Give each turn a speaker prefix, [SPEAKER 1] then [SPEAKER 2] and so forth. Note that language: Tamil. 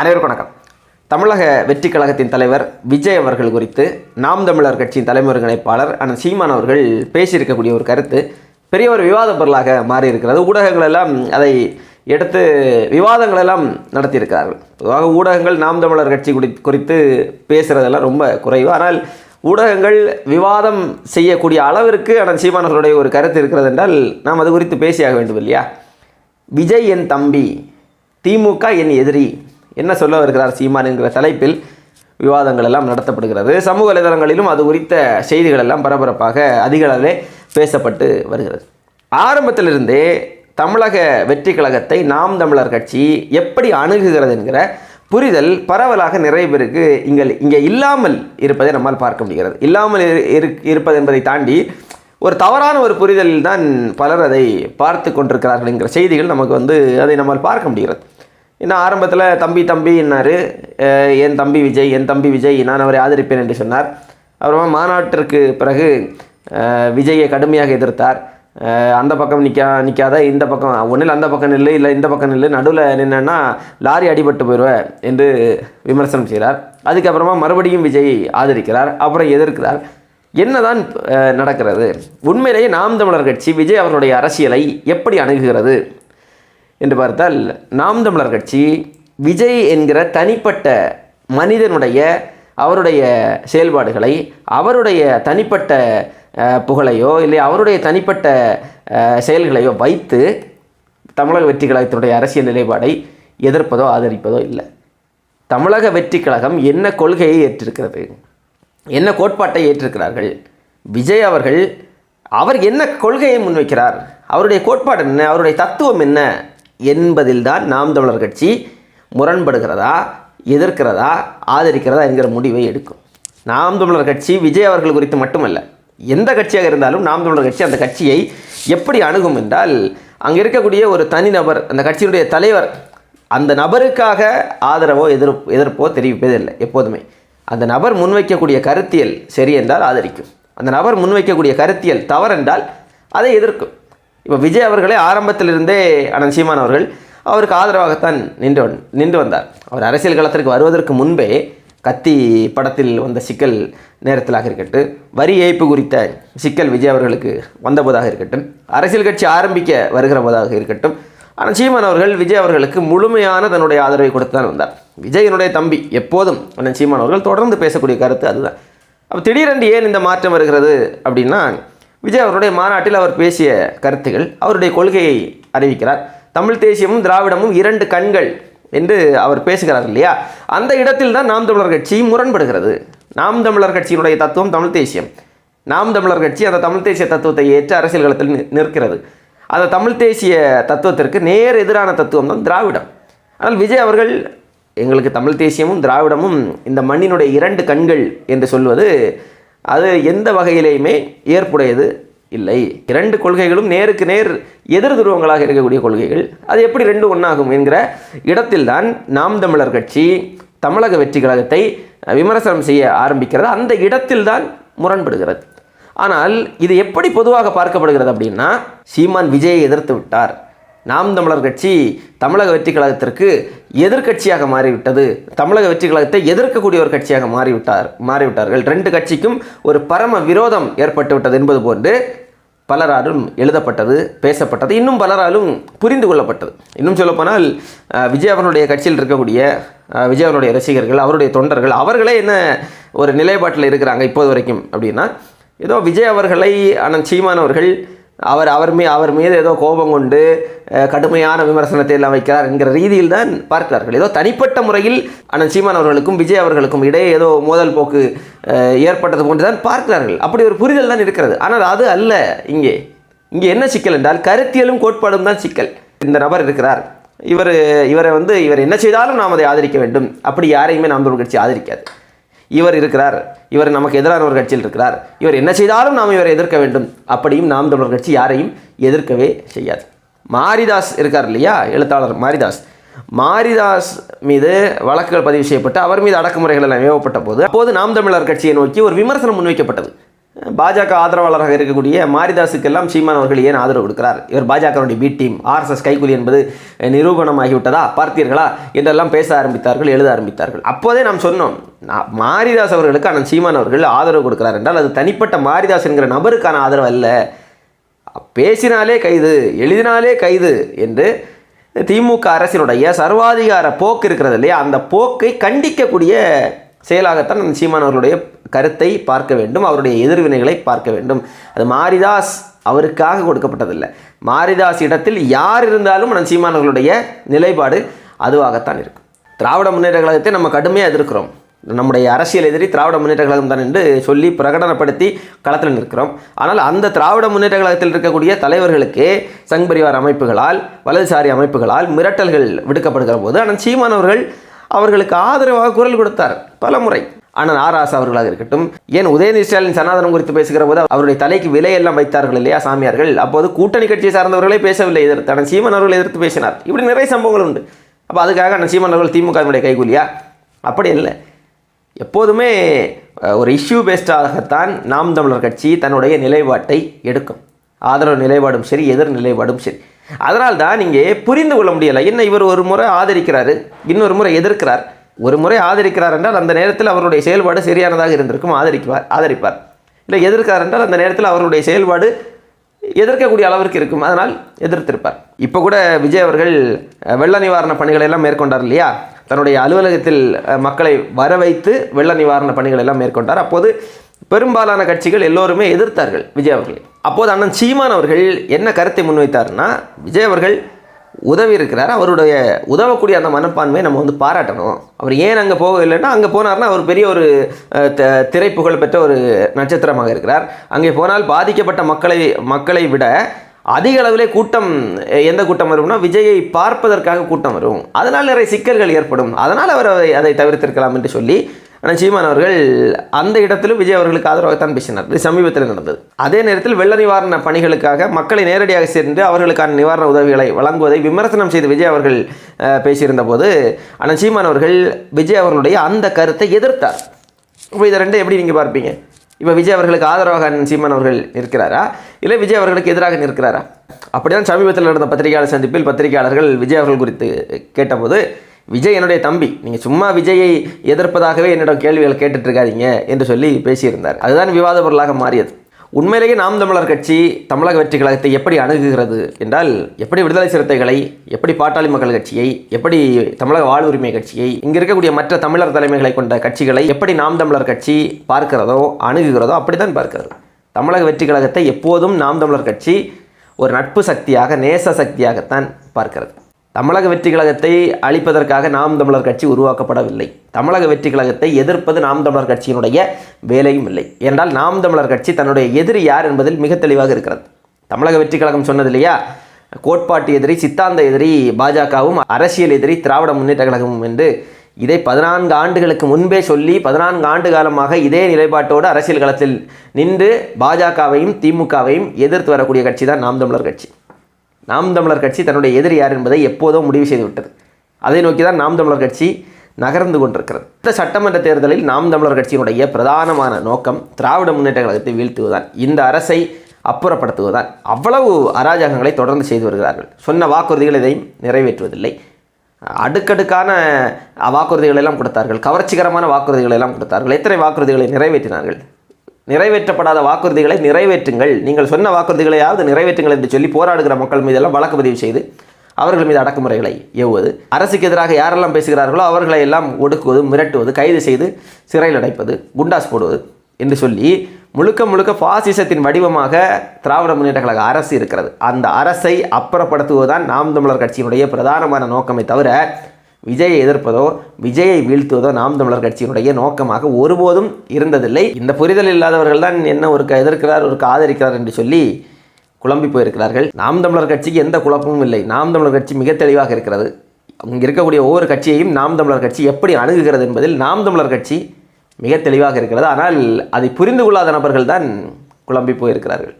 [SPEAKER 1] அனைவருக்கும் வணக்கம். தமிழக வெற்றி கழகத்தின் தலைவர் விஜய் அவர்கள் குறித்து நாம் தமிழர் கட்சியின் தலைமை ஒருங்கிணைப்பாளர் அண்ணன் சீமான் அவர்கள் பேசியிருக்கக்கூடிய ஒரு கருத்து பெரிய ஒரு விவாத பொருளாக மாறியிருக்கிறது. ஊடகங்கள் எல்லாம் அதை எடுத்து விவாதங்கள் எல்லாம் நடத்தியிருக்கிறார்கள். பொதுவாக ஊடகங்கள் நாம் தமிழர் கட்சி குறி குறித்து பேசுகிறதெல்லாம் ரொம்ப குறைவு. ஆனால் ஊடகங்கள் விவாதம் செய்யக்கூடிய அளவிற்கு அண்ணன் சீமான் அவர்களுடைய ஒரு கருத்து இருக்கிறது என்றால் நாம் அது குறித்து பேசியாக வேண்டும் இல்லையா விஜய் என் தம்பி திமுக என் எதிரி என்ன சொல்ல வருகிறார் சீமான் என்கிற தலைப்பில் விவாதங்கள் எல்லாம் நடத்தப்படுகிறது. சமூக வலைதளங்களிலும் அது குறித்த செய்திகள் எல்லாம் பரபரப்பாக அதிக அளவிலே பேசப்பட்டு வருகிறது. ஆரம்பத்திலிருந்தே தமிழக வெற்றி கழகத்தை நாம் தமிழர் கட்சி எப்படி அணுகுகிறது என்கிற புரிதல் பரவலாக நிறைய பேருக்கு இங்கே இங்கே இல்லாமல் இருப்பதை நம்மால் பார்க்க முடிகிறது. இல்லாமல் இரு- இருப்பது என்பதை தாண்டி ஒரு தவறான ஒரு புரிதலில் தான் பலர் அதை பார்த்து கொண்டிருக்கிறார்கள் என்கிற செய்திகள் நமக்கு வந்து அதை நம்மால் பார்க்க முடிகிறது. இன்னும் ஆரம்பத்தில் தம்பி தம்பி என்னார் என் தம்பி விஜய் என் தம்பி விஜய் நான் அவரை ஆதரிப்பேன் என்று சொன்னார். அப்புறமா மாநாட்டிற்கு பிறகு விஜயை கடுமையாக எதிர்த்தார். அந்த பக்கம் நிற்கா நிற்காத இந்த பக்கம் ஒன்றில் அந்த பக்கம் நில்லு இல்லை இந்த பக்கம் நில்லு நடுவில் நின்னா லாரி அடிபட்டு போயிடுவேன் என்று விமர்சனம் செய்கிறார். அதுக்கப்புறமா மறுபடியும் விஜய் ஆதரிக்கிறார் அப்புறம் எதிர்க்கிறார். என்னதான் நடக்கிறது? உண்மையிலேயே நாம் தமிழர் கட்சி விஜய் அவர்களுடைய அரசியலை எப்படி அணுகுகிறது? என்று பார்த்தால் நாம் தமிழர் கட்சி விஜய் என்கிற தனிப்பட்ட மனிதனுடைய அவருடைய செயல்பாடுகளை அவருடைய தனிப்பட்ட புகழையோ இல்லை அவருடைய தனிப்பட்ட செயல்களையோ வைத்து தமிழக வெற்றி கழகத்தினுடைய அரசியல் நிலைப்பாடை எதிர்ப்பதோ ஆதரிப்பதோ இல்லை. தமிழக வெற்றி கழகம் என்ன கொள்கையை ஏற்றிருக்கிறது? என்ன கோட்பாட்டை ஏற்றிருக்கிறார்கள்? விஜய் அவர்கள் அவர் என்ன கொள்கையை முன்வைக்கிறார்? அவருடைய கோட்பாடு என்ன? அவருடைய தத்துவம் என்ன? என்பதில்தான் நாம் தமிழர் கட்சி முரண்படுகிறதா எதிர்க்கிறதா ஆதரிக்கிறதா என்கிற முடிவை எடுக்கும். நாம் தமிழர் கட்சி விஜய் அவர்கள் குறித்து மட்டுமல்ல எந்த கட்சியாக இருந்தாலும் நாம் தமிழர் கட்சி அந்த கட்சியை எப்படி அணுகும் என்றால் அங்கே இருக்கக்கூடிய ஒரு தனிநபர் அந்த கட்சியினுடைய தலைவர் அந்த நபருக்காக ஆதரவோ எதிர்ப்பு எதிர்ப்போ தெரிவிப்பதில்லை எப்போதுமே. அந்த நபர் முன்வைக்கக்கூடிய கருத்தியல் சரி என்றால் ஆதரிக்கும். அந்த நபர் முன்வைக்கக்கூடிய கருத்தியல் தவறென்றால் அதை எதிர்க்கும். இப்போ விஜய் அவர்களே ஆரம்பத்திலிருந்தே அண்ணன் சீமான் அவர்கள் அவருக்கு ஆதரவாகத்தான் நின்று நின்று வந்தார். அவர் அரசியல் களத்திற்கு வருவதற்கு முன்பே கத்தி படத்தில் வந்த சிக்கல் நேரத்திலாக இருக்கட்டும் வரி ஏய்ப்பு குறித்த சிக்கல் விஜய் அவர்களுக்கு வந்தபோதாக இருக்கட்டும் அரசியல் கட்சி ஆரம்பிக்க வருகிற போதாக இருக்கட்டும் ஆனால் சீமான் அவர்கள் விஜய் அவர்களுக்கு முழுமையான தன்னுடைய ஆதரவை கொடுத்து தான் வந்தார். விஜயனுடைய தம்பி எப்போதும் அண்ணன் சீமான் அவர்கள் தொடர்ந்து பேசக்கூடிய கருத்து அதுதான். அப்போ திடீரென்று ஏன் இந்த மாற்றம் வருகிறது அப்படின்னா விஜய் அவருடைய மாநாட்டில் அவர் பேசிய கருத்துகள் அவருடைய கொள்கையை அறிவிக்கிறார். தமிழ் தேசியமும் திராவிடமும் இரண்டு கண்கள் என்று அவர் பேசுகிறார் இல்லையா? அந்த இடத்தில் தான் நாம் தமிழர் கட்சி முரண்படுகிறது. நாம் தமிழர் கட்சியினுடைய தத்துவம் தமிழ் தேசியம். நாம் தமிழர் கட்சி அந்த தமிழ் தேசிய தத்துவத்தை ஏற்று அரசியல் களத்தில் நிற்கிறது. அந்த தமிழ் தேசிய தத்துவத்திற்கு நேர் எதிரான தத்துவம் தான் திராவிடம். ஆனால் விஜய் அவர்கள் எங்களுக்கு தமிழ் தேசியமும் திராவிடமும் இந்த மண்ணினுடைய இரண்டு கண்கள் என்று சொல்வது அது எந்த வகையிலேயுமே ஏற்புடையது இல்லை. இரண்டு கொள்கைகளும் நேருக்கு நேர் எதிர் துருவங்களாக இருக்கக்கூடிய கொள்கைகள். அது எப்படி ரெண்டு ஒன்றாகும் என்கிற இடத்தில்தான் நாம் தமிழர் கட்சி தமிழக வெற்றி கழகத்தை விமர்சனம் செய்ய ஆரம்பிக்கிறது. அந்த இடத்தில்தான் முரண்படுகிறது. ஆனால் இது எப்படி பொதுவாக பார்க்கப்படுகிறது அப்படின்னா சீமான் விஜயை எதிர்த்து விட்டார். நாம் தமிழர் கட்சி தமிழக வெற்றி கழகத்திற்கு எதிர்க்கட்சியாக மாறிவிட்டது. தமிழக வெற்றி கழகத்தை எதிர்க்கக்கூடிய ஒரு கட்சியாக மாறிவிட்டார் மாறிவிட்டார்கள். ரெண்டு கட்சிக்கும் ஒரு பரம விரோதம் ஏற்பட்டுவிட்டது என்பது போன்று பலராலும் எழுதப்பட்டது பேசப்பட்டது. இன்னும் பலராலும் புரிந்து கொள்ளப்பட்டது. இன்னும் சொல்லப்போனால் விஜய் அவர்களுடைய கட்சியில் இருக்கக்கூடிய விஜய் அவனுடைய ரசிகர்கள் அவருடைய தொண்டர்கள் அவர்களே என்ன ஒரு நிலைப்பாட்டில் இருக்கிறாங்க இப்போது வரைக்கும் அப்படின்னா ஏதோ விஜய் அவர்களை அண்ணன் சீமான் அவர்கள் அவர் அவர் மீ அவர் மீது ஏதோ கோபம் கொண்டு கடுமையான விமர்சனத்தை எல்லாம் வைக்கிறார் என்கிற ரீதியில் தான் பார்க்கிறார்கள். ஏதோ தனிப்பட்ட முறையில் அண்ணன் சீமான் அவர்களுக்கும் விஜய் அவர்களுக்கும் இடையே ஏதோ மோதல் போக்கு ஏற்பட்டது போன்று தான் பார்க்கிறார்கள். அப்படி ஒரு புரிதல் தான் இருக்கிறது. ஆனால் அது அல்ல இங்கே. இங்கே என்ன சிக்கல் என்றால் கருத்தியலும் கோட்பாடும் தான் சிக்கல். இந்த நபர் இருக்கிறார். இவர் இவரை வந்து இவர் என்ன செய்தாலும் நாம் அதை ஆதரிக்க வேண்டும். அப்படி யாரையுமே நாம் தமிழ் கட்சி ஆதரிக்காது. இவர் இருக்கிறார். இவர் நமக்கு எதிரான ஒரு கட்சியில் இருக்கிறார். இவர் என்ன செய்தாலும் நாம் இவரை எதிர்க்க வேண்டும். அப்படியும் நாம் தமிழர் கட்சி யாரையும் எதிர்க்கவே செய்யாது. மாரிதாஸ் இருக்கார் இல்லையா? எழுத்தாளர் மாரிதாஸ். மாரிதாஸ் மீது வழக்குகள் பதிவு செய்யப்பட்டு அவர் மீது அடக்குமுறைகள் எல்லாம் ஏவப்பட்ட போது அப்போது நாம் தமிழர் கட்சியை நோக்கி ஒரு விமர்சனம் முன்வைக்கப்பட்டது. பாஜக ஆதரவாளராக இருக்கக்கூடிய மாரிதாஸுக்கெல்லாம் சீமான் அவர்கள் ஏன் ஆதரவு கொடுக்கிறார்? இவர் பாஜகவுடைய பி டீம் ஆர்எஸ்எஸ் கைகூலி என்பது நிரூபணமாகிவிட்டதா? பார்த்தீர்களா? என்றெல்லாம் பேச ஆரம்பித்தார்கள் எழுத ஆரம்பித்தார்கள். அப்போதே நாம் சொன்னோம் நான் மாரிதாஸ் அவர்களுக்கு அந்த சீமான் அவர்கள் ஆதரவு கொடுக்கிறார் என்றால் அது தனிப்பட்ட மாரிதாஸ் என்கிற நபருக்கான ஆதரவு அல்ல. பேசினாலே கைது எழுதினாலே கைது என்று திமுக அரசினுடைய சர்வாதிகார போக்கு இருக்கிறது இல்லையா? அந்த போக்கை கண்டிக்கக்கூடிய செயலாகத்தான் அந்த சீமான் அவர்களுடைய கருத்தை பார்க்க வேண்டும் அவருடைய எதிர்வினைகளை பார்க்க வேண்டும். அது மாரிதாஸ் அவருக்காக கொடுக்கப்பட்டதில்லை. மாரிதாஸ் இடத்தில் யார் இருந்தாலும் அந்த சீமானவர்களுடைய நிலைப்பாடு அதுவாகத்தான் இருக்கும். திராவிட முன்னேற்ற கழகத்தை நம்ம கடுமையாக எதிர்க்கிறோம். நம்முடைய அரசியல் எதிரி திராவிட முன்னேற்ற கழகம் தான் என்று சொல்லி பிரகடனப்படுத்தி களத்தில் நிற்கிறோம். ஆனால் அந்த திராவிட முன்னேற்ற கழகத்தில் இருக்கக்கூடிய தலைவர்களுக்கு சங் பரிவார் அமைப்புகளால் வலதுசாரி அமைப்புகளால் மிரட்டல்கள் விடுக்கப்படுகிற போது ஆனால் சீமானவர்கள் அவர்களுக்கு ஆதரவாக குரல் கொடுத்தார். பல முறை ஆனால் ஆராசா அவர்களாக இருக்கட்டும். ஏன் உதயநிதி ஸ்டாலின் சனாதனம் குறித்து பேசுகிற போது அவருடைய தலைக்கு விலையெல்லாம் வைத்தார்கள் இல்லையா சாமியார்கள்? அப்போது கூட்டணி கட்சியை சார்ந்தவர்களே பேசவில்லை. எதிர்த்து சீமன் அவர்கள் எதிர்த்து பேசினார். இப்படி நிறைய சம்பவங்கள் உண்டு. அப்போ அதுக்காக அண்ணன் சீமன் அவர்கள் திமுகவினுடைய கைகூலியா? அப்படி இல்லை. எப்போதுமே ஒரு இஷ்யூ பேஸ்டாகத்தான் நாம் தமிழர் கட்சி தன்னுடைய நிலைப்பாட்டை எடுக்கும். ஆதரவு நிலைப்பாடும் சரி எதிர் நிலைப்பாடும் சரி. அதனால் தான் இங்கே புரிந்து கொள்ள முடியலை. என்ன இவர் ஒரு முறை ஆதரிக்கிறாரு இன்னொரு முறை எதிர்க்கிறார். ஒரு முறை ஆதரிக்கிறார் என்றால் அந்த நேரத்தில் அவருடைய செயல்பாடு சரியானதாக இருந்திருக்கும் ஆதரிக்குவார் ஆதரிப்பார். இல்லை எதிர்க்கிறார் என்றால் அந்த நேரத்தில் அவருடைய செயல்பாடு எதிர்க்கக்கூடிய அளவிற்கு இருக்கும். அதனால் எதிர்த்திருப்பார். இப்போ கூட விஜய் அவர்கள் வெள்ள நிவாரண பணிகளை எல்லாம் மேற்கொண்டார் இல்லையா? தன்னுடைய அலுவலகத்தில் மக்களை வர வைத்து வெள்ள நிவாரண பணிகளை எல்லாம் மேற்கொண்டார். அப்போது பெரும்பாலான கட்சிகள் எல்லோருமே எதிர்த்தார்கள் விஜய் அவர்களை. அப்போது அண்ணன் சீமான் அவர்கள் என்ன கருத்தை முன்வைத்தார்னா விஜய் அவர்கள் உதவி இருக்கிறார். அவருடைய உதவக்கூடிய அந்த மனப்பான்மையை நம்ம வந்து பாராட்டணும். அவர் ஏன் அங்கே போகவில்லைன்னா அங்கே போனார்னா அவர் பெரிய ஒரு த- திரைப்புகழ் பெற்ற ஒரு நட்சத்திரமாக இருக்கிறார். அங்கே போனால் பாதிக்கப்பட்ட மக்களை மக்களை விட அதிக அளவிலே கூட்டம் எந்த கூட்டம் வரும்னா விஜயை பார்ப்பதற்காக கூட்டம் வரும். அதனால் நிறைய சிக்கல்கள் ஏற்படும். அதனால் அவர் அதை தவிர்த்திருக்கலாம் என்று சொல்லி ஆனால் சீமான் அவர்கள் அந்த இடத்திலும் விஜய் அவர்களுக்கு ஆதரவாகத்தான் பேசினார். இது சமீபத்தில் நடந்தது. அதே நேரத்தில் வெள்ள நிவாரண பணிகளுக்காக மக்களை நேரடியாக சென்று அவர்களுக்கான நிவாரண உதவிகளை வழங்குவதை விமர்சனம் செய்து விஜய் அவர்கள் பேசியிருந்த போது ஆனால் சீமான் அவர்கள் விஜய் அவர்களுடைய அந்த கருத்தை எதிர்த்தார். இப்போ இதை ரெண்டும் எப்படி நீங்கள் பார்ப்பீங்க? இப்போ விஜய் அவர்களுக்கு ஆதரவாக சீமான் அவர்கள் நிற்கிறாரா? இல்லை விஜய் அவர்களுக்கு எதிராக நிற்கிறாரா? அப்படிதான் சமீபத்தில் நடந்த பத்திரிகையாளர் சந்திப்பில் பத்திரிகையாளர்கள் விஜய் அவர்கள் குறித்து கேட்டபோது விஜய் என்னுடைய தம்பி. நீங்கள் சும்மா விஜயை எதிர்ப்பதாகவே என்னிடம் கேள்விகள் கேட்டுட்ருக்காதீங்க என்று சொல்லி பேசியிருந்தார். அதுதான் விவாத பொருளாக மாறியது. உண்மையிலேயே நாம் தமிழர் கட்சி தமிழக வெற்றி கழகத்தை எப்படி அணுகுகிறது என்றால் எப்படி விடுதலை சிறுத்தைகளை எப்படி பாட்டாளி மக்கள் கட்சியை எப்படி தமிழக வாழ்வுரிமை கட்சியை இங்கே இருக்கக்கூடிய மற்ற தமிழர் தலைமைகளை கொண்ட கட்சிகளை எப்படி நாம் தமிழர் கட்சி பார்க்கிறதோ அணுகுகிறதோ அப்படித்தான் பார்க்கிறது. தமிழக வெற்றி கழகத்தை எப்போதும் நாம் தமிழர் கட்சி ஒரு நட்பு சக்தியாக நேச சக்தியாகத்தான் பார்க்கிறது. தமிழக வெற்றி கழகத்தை அழிப்பதற்காக நாம் தமிழர் கட்சி உருவாக்கப்படவில்லை. தமிழக வெற்றி கழகத்தை எதிர்ப்பது நாம் தமிழர் கட்சியினுடைய வேலையும் இல்லை. என்றால் நாம் தமிழர் கட்சி தன்னுடைய எதிரி யார் என்பதில் மிக தெளிவாக இருக்கிறது. தமிழக வெற்றி கழகம் சொன்னது இல்லையா? கோட்பாட்டு எதிரி சித்தாந்த எதிரி பாஜகவும் அரசியல் எதிரி திராவிட முன்னேற்ற கழகமும் என்று இதை பதினான்கு ஆண்டுகளுக்கு முன்பே சொல்லி பதினான்கு ஆண்டு காலமாக இதே நிலைப்பாட்டோடு அரசியல் களத்தில் நின்று பாஜகவையும் திமுகவையும் எதிர்த்து வரக்கூடிய கட்சி தான் நாம் தமிழர் கட்சி. நாம் தமிழர் கட்சி தன்னுடைய எதிரி யார் என்பதை எப்போதோ முடிவு செய்துவிட்டது அதை நோக்கி தான் நாம் தமிழர் கட்சி நகர்ந்து கொண்டிருக்கிறது. இந்த சட்டமன்ற தேர்தலில் நாம் தமிழர் கட்சியினுடைய பிரதானமான நோக்கம் திராவிட முன்னேற்ற கழகத்தை வீழ்த்துவதுதான். இந்த அரசை அப்புறப்படுத்துவதுதான். அவ்வளவு அராஜகங்களை தொடர்ந்து செய்து வருகிறார்கள். சொன்ன வாக்குறுதிகள் எதையும் நிறைவேற்றுவதில்லை. அடுக்கடுக்கான வாக்குறுதிகள் எல்லாம் கொடுத்தார்கள். கவர்ச்சிகரமான வாக்குறுதிகள் எல்லாம் கொடுத்தார்கள். எத்தனை வாக்குறுதிகளை நிறைவேற்றினார்கள்? நிறைவேற்றப்படாத வாக்குறுதிகளை நிறைவேற்றுங்கள். நீங்கள் சொன்ன வாக்குறுதிகளையாவது நிறைவேற்றுங்கள் என்று சொல்லி போராடுகிற மக்கள் மீதெல்லாம் வழக்கு பதிவு செய்து அவர்கள் மீது அடக்குமுறைகளை ஏவுவது. அரசுக்கு எதிராக யாரெல்லாம் பேசுகிறார்களோ அவர்களை எல்லாம் ஒடுக்குவது மிரட்டுவது கைது செய்து சிறையில் அடைப்பது குண்டாஸ் போடுவது என்று சொல்லி முழுக்க முழுக்க பாசிசத்தின் வடிவமாக திராவிட முன்னேற்ற கழக அரசு இருக்கிறது. அந்த அரசை அப்புறப்படுத்துவதுதான் நாம் தமிழர் கட்சியினுடைய பிரதானமான நோக்கமே தவிர விஜயை எதிர்ப்பதோ விஜயை வீழ்த்துவதோ நாம் தமிழர் கட்சியினுடைய நோக்கமாக ஒருபோதும் இருந்ததில்லை. இந்த புரிதல் இல்லாதவர்கள் தான் என்ன ஒரு எதிர்க்கிறார் ஒரு ஆதரிக்கிறார் என்று சொல்லி குழம்பி போயிருக்கிறார்கள். நாம் தமிழர் கட்சிக்கு எந்த குழப்பமும் இல்லை. நாம் தமிழர் கட்சி மிக தெளிவாக இருக்கிறது. அங்கே இருக்கக்கூடிய ஒவ்வொரு கட்சியையும் நாம் தமிழர் கட்சி எப்படி அணுகுகிறது என்பதில் நாம் தமிழர் கட்சி மிக தெளிவாக இருக்கிறது. ஆனால் அதை புரிந்து கொள்ளாத நபர்கள் தான் குழம்பி போயிருக்கிறார்கள்.